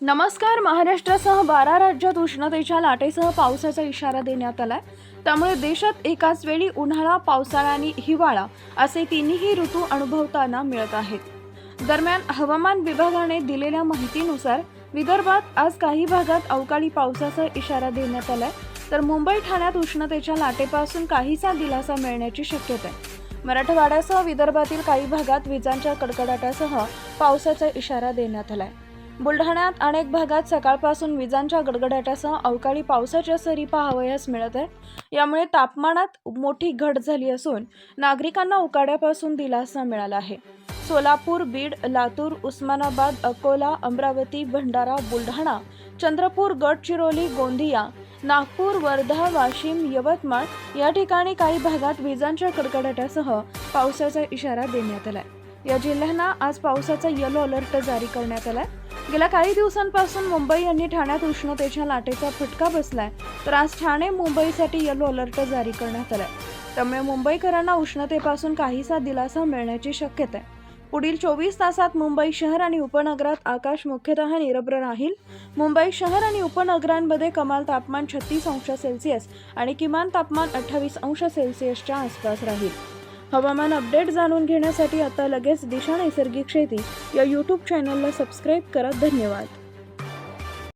नमस्कार महाराष्ट्रासह बारा राज्यात उष्णतेच्या लाटेसह पावसाचा इशारा देण्यात आलाय. त्यामुळे देशात एकाच वेळी उन्हाळा पावसाळा आणि हिवाळा असे तिन्ही ऋतू अनुभवताना मिळत आहेत. दरम्यान हवामान विभागाने दिलेल्या माहितीनुसार विदर्भात आज काही भागात अवकाळी पावसाचा इशारा देण्यात आलाय. तर मुंबई ठाण्यात उष्णतेच्या लाटेपासून काहीसा दिलासा मिळण्याची शक्यता आहे. मराठवाड्यासह विदर्भातील काही भागात विजांच्या कडकडाटासह पावसाचा इशारा देण्यात आलाय. बुलढाण्यात अनेक भागात सकाळपासून विजांच्या गडगडाटासह अवकाळी पावसाच्या सरी पाहावयास मिळत आहे यामुळे तापमानात मोठी घट झाली असून नागरिकांना उकाड्यापासून दिलासा मिळाला आहे. सोलापूर बीड लातूर उस्मानाबाद अकोला अमरावती भंडारा बुलढाणा चंद्रपूर गडचिरोली गोंदिया नागपूर वर्धा वाशिम यवतमाळ या ठिकाणी काही भागात विजांच्या कडकडाटासह पावसाचा इशारा देण्यात आहे या जिल्ह्यांना आज पावसाचा येलो अलर्ट जारी करण्यात आलाय. गेल्या काही दिवसांपासून मुंबई आणि ठाण्यात उष्णतेच्या लाटेचा फटका बसलाय. तर आज ठाणे मुंबईसाठी येलो अलर्ट जारी करण्यात आलाय. त्यामुळे मुंबईकरांना उष्णतेपासून काहीसा दिलासा मिळण्याची शक्यता आहे. पुढील चोवीस तासात मुंबई शहर आणि उपनगरात आकाश मुख्यतः निरभ्र राहील. मुंबई शहर आणि उपनगरांमध्ये कमाल तापमान छत्तीस अंश सेल्सिअस आणि किमान तापमान अठ्ठावीस अंश सेल्सिअसच्या आसपास राहील. हवामान अपडेट जाणून घेण्यासाठी आता लगेच दिशा नैसर्गिक शेती या यूट्यूब चॅनलला सबस्क्राईब करा. धन्यवाद.